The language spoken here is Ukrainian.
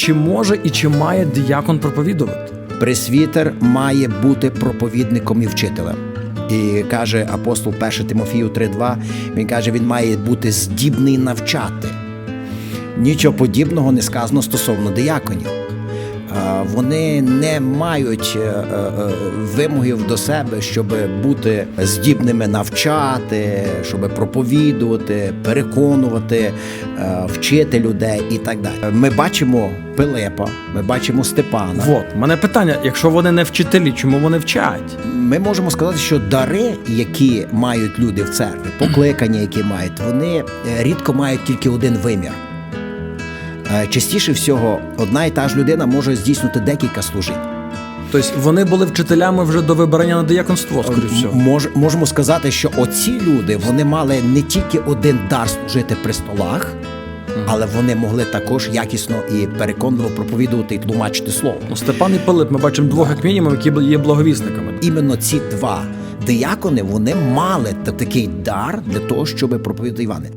Чи може і чи має діякон проповідувати? Пресвітер має бути проповідником і вчителем. І каже апостол 1 Тимофію 3.2, він каже, він має бути здібний навчати. Нічого подібного не сказано стосовно дияконів. Вони не мають е, е, вимогів до себе, щоб бути здібними навчати, щоб проповідувати, переконувати, е, вчити людей і так далі. Ми бачимо Пилипа, ми бачимо Степана. Вот, у мене питання: якщо вони не вчителі, чому вони вчать? Ми можемо сказати, що дари, які мають люди в церкві, покликання, які мають, вони рідко мають тільки один вимір. Е, Частіше всього, одна і та ж людина може здійснити декілька служінь. Тобто вони були вчителями вже до вибрання на дияконство, скоріш всього. Мож, можемо сказати, що оці люди вони мали не тільки один дар служити при столах, але вони могли також якісно і переконливо проповідувати і тлумачити слово. Ну, Степан і Пилип, ми бачимо двох як мінімум, які є благовісниками. іменно ці два диякони вони мали такий дар для того, щоб проповідати Івани.